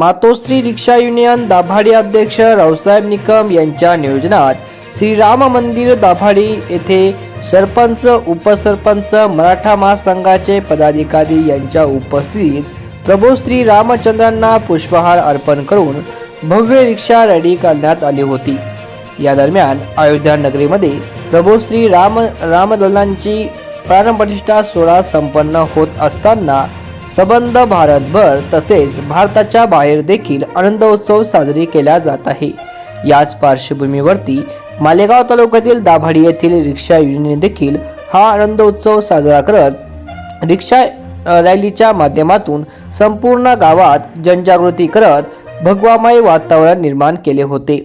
मातोश्री रिक्षा union Dabhadi अध्यक्ष रावसाहेब निकम यांच्या नियोजनात श्रीराम मंदिर दाभाडी येथे सरपंच उपसरपंच मराठा महासंघाचे पदाधिकारी यांच्या उपस्थितीत प्रभू श्री रामचंद्रांना पुष्पहार अर्पण करून भव्य रिक्षा रॅली करण्यात आली होती. या दरम्यान अयोध्या नगरीमध्ये प्रभू श्री राम रामलल्लांची प्राणप्रतिष्ठा सोहळा संपन्न होत असताना सबंध भारतभर तसेच भारताच्या बाहेर देखील आनंदोत्सव साजरी केला जात आहे. याच पार्श्वभूमीवरती मालेगाव तालुक्यातील दाभाडी येथील रिक्षा युनियनने देखील हा आनंदोत्सव साजरा करत रिक्षा रॅलीच्या माध्यमातून संपूर्ण गावात जनजागृती करत भगवामय वातावरण निर्माण केले होते.